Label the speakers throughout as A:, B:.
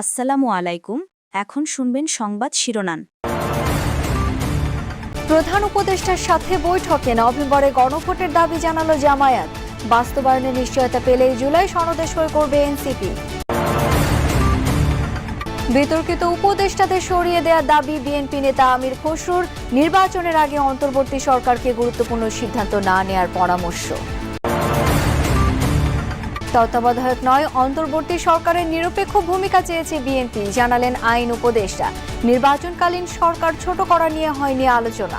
A: আসসালামু আলাইকুম এখন শুনবেন সংবাদ শিরোনাম প্রধান উপদেষ্টার সাথে বৈঠকে নভেম্বরে গণভোটের দাবি জানালো জামায়াত বাস্তবায়নের নিশ্চয়তা পেলেই জুলাই সনদেশ সই করবে এনসিপি বিতর্কিত উপদেষ্টাদের সরিয়ে দেওয়ার দাবি বিএনপি নেতা আমির খসরুর নির্বাচনের আগে অন্তর্বর্তী সরকারকে গুরুত্বপূর্ণ সিদ্ধান্ত না নেয়ার পরামর্শ তত্ত্বাবধায়ক নয় অন্তর্বর্তী সরকারের নিরপেক্ষ ভূমিকা চেয়েছে বিএনপি জানালেন আইন উপদেষ্টা নির্বাচনকালীন সরকার ছোট করা নিয়ে হয়নি আলোচনা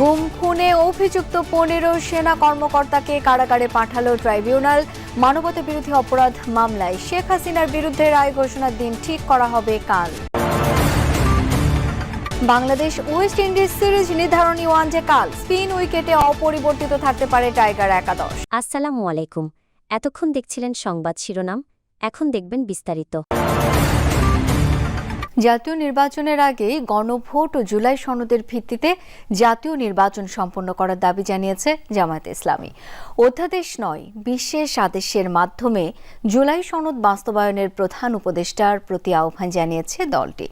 A: গুম খুনে অভিযুক্ত পনেরো সেনা কর্মকর্তাকে কারাগারে পাঠালো ট্রাইব্যুনাল মানবতা বিরোধী অপরাধ মামলায় শেখ হাসিনার বিরুদ্ধে রায় ঘোষণার দিন ঠিক করা হবে কাল বাংলাদেশ ওয়েস্ট ইন্ডিজ সিরিজ নির্ধারণী ওয়ান যে কাল স্পিন উইকেটে অপরিবর্তিত থাকতে পারে টাইগার একাদশ আসসালামু আলাইকুম এতক্ষণ দেখছিলেন সংবাদ শিরোনাম এখন দেখবেন বিস্তারিত জাতীয় নির্বাচনের আগে গণভোট ও জুলাই সনদের ভিত্তিতে জাতীয় নির্বাচন সম্পন্ন করার দাবি জানিয়েছে জামায়াতে ইসলামী অধ্যাদেশ নয় বিশেষ আদেশের মাধ্যমে জুলাই সনদ বাস্তবায়নের প্রধান উপদেষ্টার প্রতি আহ্বান জানিয়েছে দলটি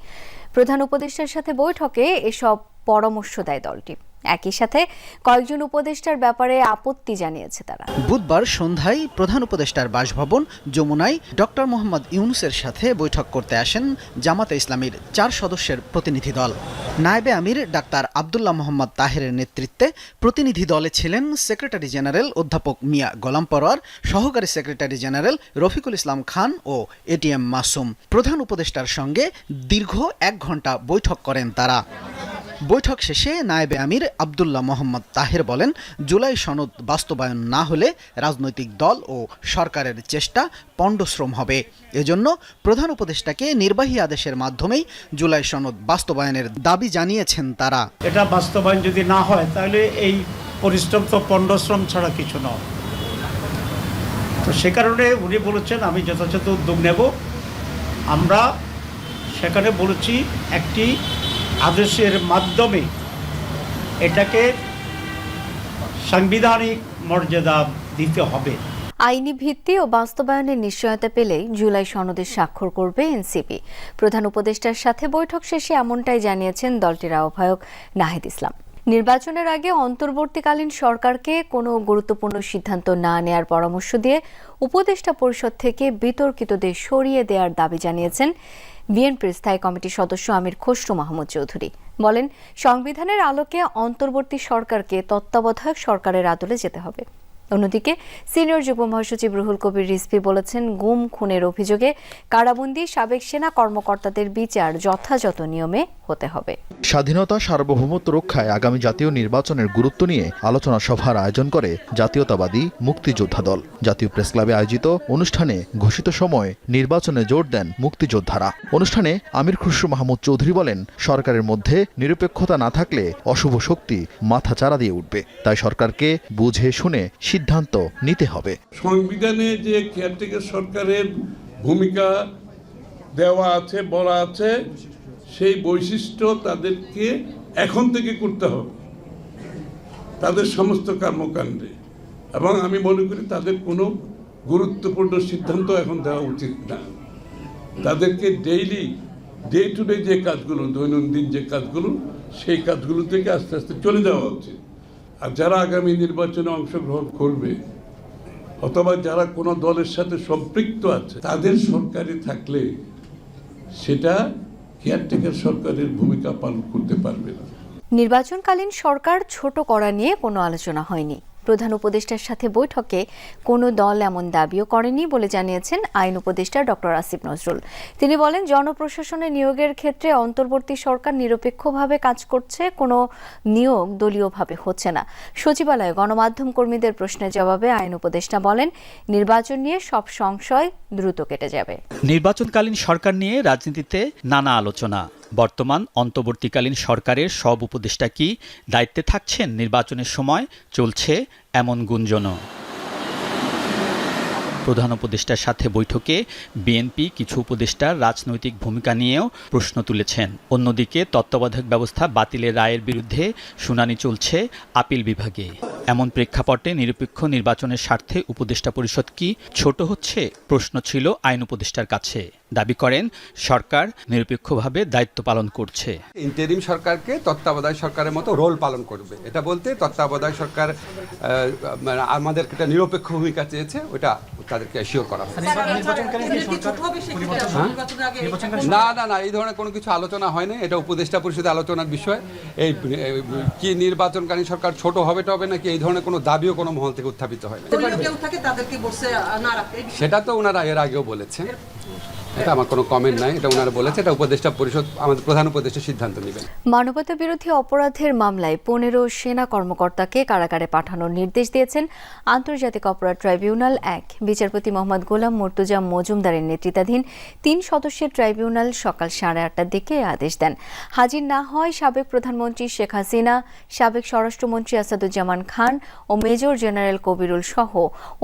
A: প্রধান উপদেষ্টার সাথে বৈঠকে এসব পরামর্শ দেয় দলটি একই সাথে কয়েকজন উপদেষ্টার ব্যাপারে আপত্তি জানিয়েছে তারা
B: বুধবার সন্ধ্যায় প্রধান উপদেষ্টার বাসভবন যমুনায় ডক্টর মোহাম্মদ ইউনুসের সাথে বৈঠক করতে আসেন জামাতে ইসলামীর চার সদস্যের প্রতিনিধি দল নায়েবে আমির ডাক্তার আবদুল্লাহ মোহাম্মদ তাহেরের নেতৃত্বে প্রতিনিধি দলে ছিলেন সেক্রেটারি জেনারেল অধ্যাপক মিয়া গোলাম পরোয়ার সহকারী সেক্রেটারি জেনারেল রফিকুল ইসলাম খান ও এটিএম মাসুম প্রধান উপদেষ্টার সঙ্গে দীর্ঘ এক ঘন্টা বৈঠক করেন তারা বৈঠক শেষে নায়েবে আমির আবদুল্লাহ মোহাম্মদ তাহের বলেন জুলাই সনদ বাস্তবায়ন না হলে রাজনৈতিক দল ও সরকারের চেষ্টা পণ্ডশ্রম হবে এজন্য প্রধান উপদেষ্টাকে নির্বাহী আদেশের মাধ্যমেই জুলাই সনদ বাস্তবায়নের দাবি জানিয়েছেন তারা
C: এটা বাস্তবায়ন যদি না হয় তাহলে এই পরিশ্রম তো পণ্ডশ্রম ছাড়া কিছু নয় তো সে কারণে উনি বলেছেন আমি যথাযথ উদ্যোগ নেব আমরা সেখানে বলেছি একটি আদেশের মাধ্যমে এটাকে সাংবিধানিক মর্যাদা দিতে হবে
A: আইনি ভিত্তি ও বাস্তবায়নের নিশ্চয়তা পেলে জুলাই সনদে স্বাক্ষর করবে এনসিপি প্রধান উপদেষ্টার সাথে বৈঠক শেষে এমনটাই জানিয়েছেন দলটির আহ্বায়ক নাহিদ ইসলাম নির্বাচনের আগে অন্তর্বর্তীকালীন সরকারকে কোনো গুরুত্বপূর্ণ সিদ্ধান্ত না নেয়ার পরামর্শ দিয়ে উপদেষ্টা পরিষদ থেকে বিতর্কিতদের সরিয়ে দেওয়ার দাবি জানিয়েছেন বিএনপির স্থায়ী কমিটির সদস্য আমির খসরু মাহমুদ চৌধুরী বলেন সংবিধানের আলোকে অন্তর্বর্তী সরকারকে তত্ত্বাবধায়ক সরকারের আদলে যেতে হবে অন্যদিকে সিনিয়র যুব মহাসচিব রুহুল কবির রিসপি বলেছেন গুম খুনের অভিযোগে কারাবন্দী সাবেক সেনা কর্মকর্তাদের বিচার যথাযথ নিয়মে হতে হবে
D: স্বাধীনতা সার্বভৌমত্ব রক্ষায় আগামী জাতীয় নির্বাচনের গুরুত্ব নিয়ে আলোচনা সভার আয়োজন করে জাতীয়তাবাদী মুক্তিযোদ্ধা দল জাতীয় প্রেস ক্লাবে আয়োজিত অনুষ্ঠানে ঘোষিত সময় নির্বাচনে জোর দেন মুক্তিযোদ্ধারা অনুষ্ঠানে আমির খুসরু মাহমুদ চৌধুরী বলেন সরকারের মধ্যে নিরপেক্ষতা না থাকলে অশুভ শক্তি মাথা চারা দিয়ে উঠবে তাই সরকারকে বুঝে শুনে সিদ্ধান্ত নিতে হবে
E: সংবিধানে যে কেয়ারটেকার সরকারের ভূমিকা দেওয়া আছে বলা আছে সেই বৈশিষ্ট্য তাদেরকে এখন থেকে করতে হবে তাদের সমস্ত কর্মকাণ্ডে এবং আমি মনে করি তাদের কোনো গুরুত্বপূর্ণ সিদ্ধান্ত এখন দেওয়া উচিত না তাদেরকে ডেইলি ডে টু ডে যে কাজগুলো দৈনন্দিন যে কাজগুলো সেই কাজগুলো থেকে আস্তে আস্তে চলে যাওয়া উচিত আর যারা আগামী নির্বাচনে অংশগ্রহণ করবে অথবা যারা কোনো দলের সাথে সম্পৃক্ত আছে তাদের সরকারে থাকলে সেটা কেয়ারটেকার সরকারের ভূমিকা পালন করতে পারবে না
A: নির্বাচনকালীন সরকার ছোট করা নিয়ে কোনো আলোচনা হয়নি প্রধান উপদেষ্টার সাথে বৈঠকে কোনো দল এমন দাবিও করেনি বলে জানিয়েছেন আইন উপদেষ্টা ডক্টর আসিফ নজরুল তিনি বলেন জনপ্রশাসনে নিয়োগের ক্ষেত্রে অন্তর্বর্তী সরকার নিরপেক্ষভাবে কাজ করছে কোনো নিয়োগ দলীয়ভাবে হচ্ছে না সচিবালয়ে গণমাধ্যম কর্মীদের প্রশ্নের জবাবে আইন উপদেষ্টা বলেন নির্বাচন নিয়ে সব সংশয় দ্রুত কেটে যাবে
F: নির্বাচনকালীন সরকার নিয়ে রাজনীতিতে নানা আলোচনা বর্তমান অন্তর্বর্তীকালীন সরকারের সব উপদেষ্টা কি দায়িত্বে থাকছেন নির্বাচনের সময় চলছে এমন গুঞ্জনও প্রধান উপদেষ্টার সাথে বৈঠকে বিএনপি কিছু উপদেষ্টার রাজনৈতিক ভূমিকা নিয়েও প্রশ্ন তুলেছেন অন্যদিকে তত্ত্বাবধায়ক ব্যবস্থা বাতিলের রায়ের বিরুদ্ধে শুনানি চলছে আপিল বিভাগে এমন প্রেক্ষাপটে নিরপেক্ষ নির্বাচনের স্বার্থে উপদেষ্টা পরিষদ কি ছোট হচ্ছে প্রশ্ন ছিল আইন উপদেষ্টার কাছে দাবি করেন সরকার নিরপেক্ষভাবে দায়িত্ব পালন করছে
G: ইন্টারিম সরকারকে তত্ত্বাবধায়ক সরকারের মতো রোল পালন করবে এটা বলতে তত্ত্বাবধায়ক সরকার মানে আমাদের একটা নিরপেক্ষ ভূমিকা চেয়েছে ওটা তাদেরকে শিওর করা হ্যাঁ? না না না এই ধরনের কোনো কিছু আলোচনা হয়নি এটা উপদেষ্টা পরিষদে আলোচনার বিষয় এই কি নির্বাচনকারী সরকার ছোট হবে টবে নাকি এই ধরনের কোনো দাবিও কোনো মহল থেকে উত্থাপিত হয় সেটা তো ওনারা এর আগেও বলেছেন এটা আমার কোনো কমেন্ট নাই এটা ওনারা বলেছে এটা উপদেষ্টা পরিষদ আমাদের প্রধান উপদেষ্টা সিদ্ধান্ত নেবেন
A: মানবতা বিরোধী অপরাধের মামলায় পনেরো সেনা কর্মকর্তাকে কারাগারে পাঠানোর নির্দেশ দিয়েছেন আন্তর্জাতিক অপরাধ ট্রাইব্যুনাল এক বিচারপতি মোহাম্মদ গোলাম মর্তুজা মজুমদারের নেতৃত্বাধীন তিন সদস্যের ট্রাইব্যুনাল সকাল সাড়ে আটটার দিকে আদেশ দেন হাজির না হয় সাবেক প্রধানমন্ত্রী শেখ হাসিনা সাবেক স্বরাষ্ট্রমন্ত্রী আসাদুজ্জামান খান ও মেজর জেনারেল কবিরুল সহ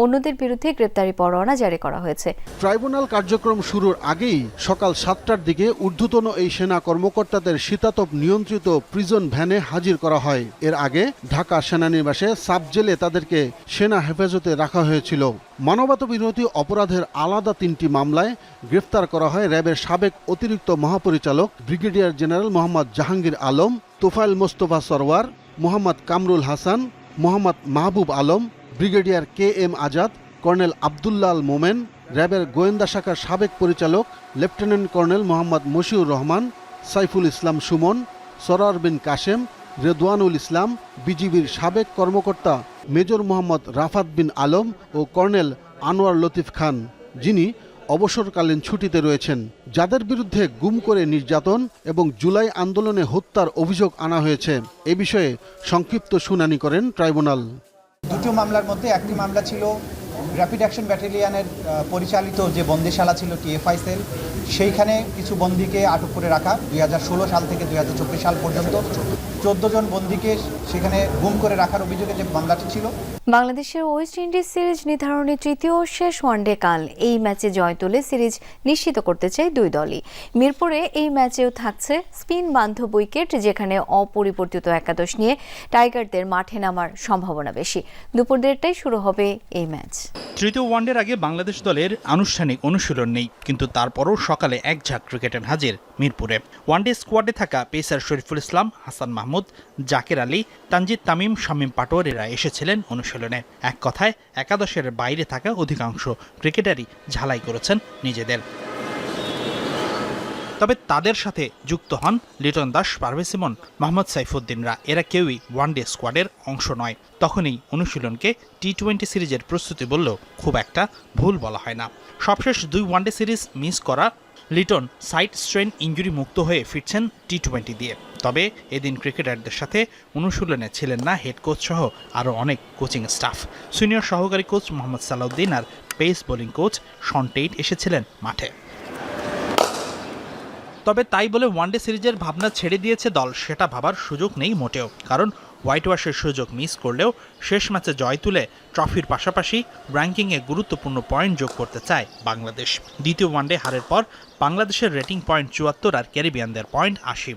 A: অন্যদের বিরুদ্ধে গ্রেপ্তারি পরোয়ানা জারি করা হয়েছে
H: ট্রাইব্যুনাল কার্যক্রম শুরুর আগেই সকাল সাতটার দিকে ঊর্ধ্বতন এই সেনা কর্মকর্তাদের শীতাতপ নিয়ন্ত্রিত প্রিজন ভ্যানে হাজির করা হয় এর আগে ঢাকা সেনানিবাসে সাব জেলে তাদেরকে সেনা হেফাজতে রাখা হয়েছিল মানবতাবিরোধী অপরাধের আলাদা তিনটি মামলায় গ্রেফতার করা হয় র্যাবের সাবেক অতিরিক্ত মহাপরিচালক brigadier general Mohammad Jahangir Alam Tofail Mostafa Sarwar Mohammad Kamrul Hasan Mohammad Mahbub Alam brigadier K M Azad colonel Abdullah Momen র্যাবের গোয়েন্দা শাখার সাবেক পরিচালক লেফটেন্যান্ট কর্নেল মোহাম্মদ মশিউর রহমান সাইফুল ইসলাম সুমন সরার বিন কাশেম রেদওয়ানুল ইসলাম বিজিবির সাবেক কর্মকর্তা মেজর মোহাম্মদ রাফাত বিন আলম ও কর্নেল আনোয়ার লতিফ খান যিনি অবসরকালীন ছুটিতে রয়েছেন যাদের বিরুদ্ধে গুম করে নির্যাতন এবং জুলাই আন্দোলনে হত্যার অভিযোগ আনা হয়েছে এ বিষয়ে সংক্ষিপ্ত শুনানি করেন ট্রাইব্যুনাল
I: দুটো মামলার মধ্যে একটি মামলা ছিল র্যাপিড অ্যাকশন ব্যাটালিয়ানের পরিচালিত যে বন্দিশালা ছিল টিএফআই সেল সেইখানে কিছু বন্দিকে আটক করে রাখা দুই সাল থেকে দুই সাল পর্যন্ত চোদ্দ জন বন্দীকে সেখানে গুম করে রাখার অভিযোগে যে মামলাটি ছিল
A: বাংলাদেশের ওয়েস্ট ইন্ডিজ সিরিজ নির্ধারণে তৃতীয় শেষ ওয়ানডে কাল এই ম্যাচে জয় তুলে সিরিজ নিশ্চিত করতে চায় দুই দলই মিরপুরে এই ম্যাচেও থাকছে স্পিন বান্ধব উইকেট যেখানে অপরিবর্তিত একাদশ নিয়ে টাইগারদের মাঠে নামার সম্ভাবনা বেশি দুপুর দেড়টায় শুরু হবে এই ম্যাচ
J: তৃতীয় ওয়ানডের আগে বাংলাদেশ দলের আনুষ্ঠানিক অনুশীলন নেই কিন্তু তারপরও সকালে এক ঝাঁক ক্রিকেটার হাজির মিরপুরে ওয়ানডে স্কোয়াডে থাকা পেসার শরীফুল ইসলাম হাসান মাহমুদ মাহমুদ জাকের আলী তানজিদ তামিম শামীম পাটোয়ারেরা এসেছিলেন অনুশীলনে এক কথায় একাদশের বাইরে থাকা অধিকাংশ ক্রিকেটারই ঝালাই করেছেন নিজেদের তবে তাদের সাথে যুক্ত হন লিটন দাস পারভেসিমন সিমন মোহাম্মদ সাইফুদ্দিনরা এরা কেউই ওয়ানডে স্কোয়াডের অংশ নয় তখনই অনুশীলনকে টি টোয়েন্টি সিরিজের প্রস্তুতি বললেও খুব একটা ভুল বলা হয় না সবশেষ দুই ওয়ানডে সিরিজ মিস করা লিটন সাইট স্ট্রেন ইঞ্জুরি মুক্ত হয়ে ফিরছেন টি টোয়েন্টি দিয়ে তবে এদিন ক্রিকেটারদের সাথে অনুশীলনে ছিলেন না হেড কোচ সহ আরও অনেক কোচিং স্টাফ সিনিয়র সহকারী কোচ মোহাম্মদ সালাউদ্দিন আর pace bowling coach Shaun Tait এসেছিলেন মাঠে তবে তাই বলে ওয়ানডে সিরিজের ভাবনা ছেড়ে দিয়েছে দল সেটা ভাবার সুযোগ নেই মোটেও কারণ হোয়াইট ওয়াশের সুযোগ মিস করলেও শেষ ম্যাচে জয় তুলে ট্রফির পাশাপাশি র্যাঙ্কিংয়ে গুরুত্বপূর্ণ পয়েন্ট যোগ করতে চায় বাংলাদেশ দ্বিতীয় ওয়ানডে হারের পর বাংলাদেশের রেটিং পয়েন্ট চুয়াত্তর আর ক্যারিবিয়ানদের পয়েন্ট আশি